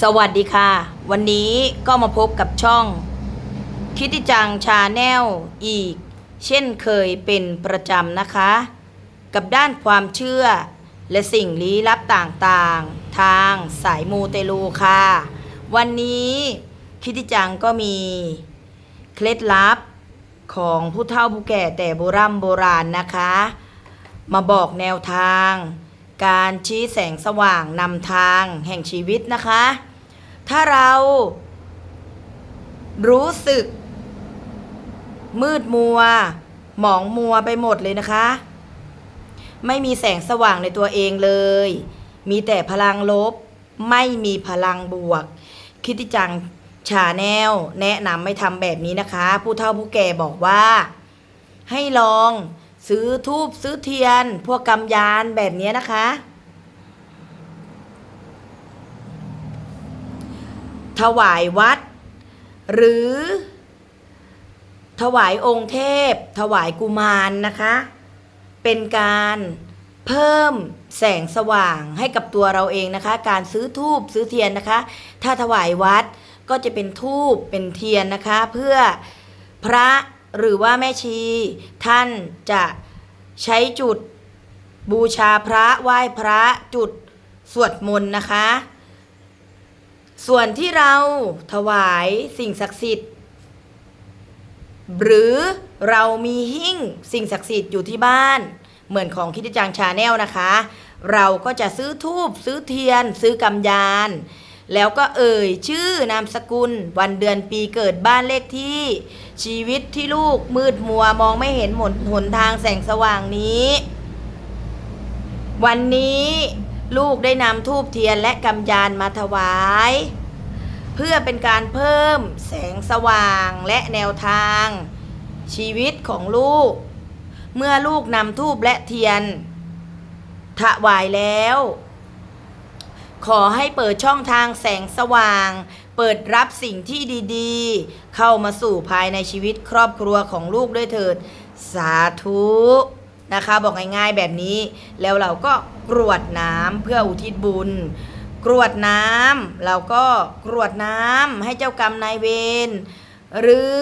สวัสดีค่ะ วันนี้ก็มาพบกับช่อง คิติจังชาแนลอีก เช่นเคยเป็นประจำนะคะ กับด้านความเชื่อ และสิ่งลี้ลับต่างๆ ทางสายมูเตลูค่ะ วันนี้คิติจังก็มี เคล็ดลับของผู้เฒ่าผู้แก่แต่โบรำโบราณนะคะ มาบอกแนวทาง การชี้แสงสว่างนำทางแห่งชีวิตนะคะ ถ้าเรารู้สึก มืดมัว หมองมัวไปหมดเลยนะคะ ไม่มีแสงสว่างในตัวเองเลย มีแต่พลังลบ ไม่มีพลังบวก คิดจังชาแนลแนะนำไม่ทำแบบนี้นะคะ ผู้เฒ่าผู้แก่บอกว่า ให้ลอง ซื้อทูบซื้อเทียน พวกกำยานแบบนี้นะคะ ถวายวัด หรือ ถวายองค์เทพ ถวายกุมารนะคะ เป็นการเพิ่มแสงสว่างให้กับตัวเราเองนะคะ การซื้อทูบซื้อเทียนนะคะ ถ้าถวายวัดก็จะเป็นทูบเป็นเทียนนะคะ เพื่อพระ หรือว่าแม่ชี ท่านจะใช้จุดบูชาพระไหว้พระจุดสวดมนต์นะคะ ส่วนที่เราถวายสิ่งศักดิ์สิทธิ์ หรือเรามีหิ้งสิ่งศักดิ์สิทธิ์อยู่ที่บ้าน เหมือนของคิดจังชาแนลนะคะ เราก็จะซื้อทูบซื้อเทียน ซื้อกำยาน แล้วก็เอ่ยชื่อนามสกุล วันเดือนปีเกิดบ้านเลขที่ ชีวิตที่ลูกมืดมัวมองไม่เห็นหนหนทางแสงสว่างนี้ วันนี้ลูกได้นำทูบเทียนและกำยานมาถวาย เพื่อเป็นการเพิ่มแสงสว่างและแนวทาง ชีวิตของลูก เมื่อลูกนำทูบและเทียนถวายแล้ว ขอให้เปิดช่องทางแสงสว่าง เปิดรับสิ่งที่ดีๆ เข้ามาสู่ภายในชีวิตครอบครัวของลูกด้วยเถิด สาธุนะคะ บอกง่ายๆแบบนี้ แล้วเราก็กรวดน้ำเพื่ออุทิศบุญ กรวดน้ำเราก็กรวดน้ำให้เจ้ากรรมนายเวรหรือ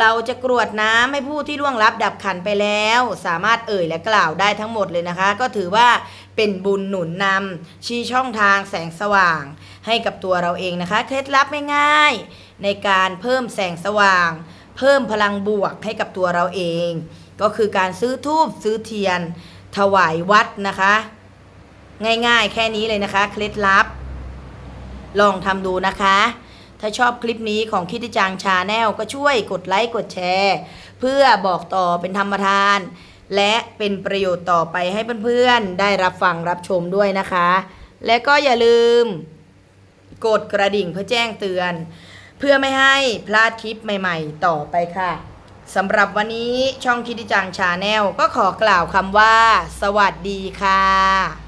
เราจะกรวดน้ำให้ผู้ที่ล่วงลับดับขันไปแล้ว สามารถเอ่ยและกล่าวได้ทั้งหมดเลยนะคะ ก็ถือว่า เป็นบุญหนุนนำชี้ช่องทางแสงสว่าง ให้กับตัวเราเองนะคะ เคล็ดลับง่ายๆในการเพิ่มแสงสว่าง เพิ่มพลังบวกให้กับตัวเราเอง ก็คือการซื้อทูบซื้อเทียน ถวายวัดนะคะ ง่ายๆ แค่นี้เลยนะคะ เคล็ดลับ ลองทำดูนะคะถ้าชอบคลิปนี้ของคิดจังชาแนลก็ช่วยกดไลค์กดแชร์ เพื่อบอกต่อเป็นธรรมทาน และเป็นประโยชน์ต่อไปให้เพื่อนๆ ได้รับฟังรับชมด้วยนะคะ และก็อย่าลืม กดกระดิ่งเพื่อแจ้งเตือน เพื่อไม่ให้พลาดคลิปใหม่ๆ ต่อไปค่ะสำหรับวันนี้ช่องคิดจังชาแนลก็ขอกล่าวคำว่า สวัสดีค่ะ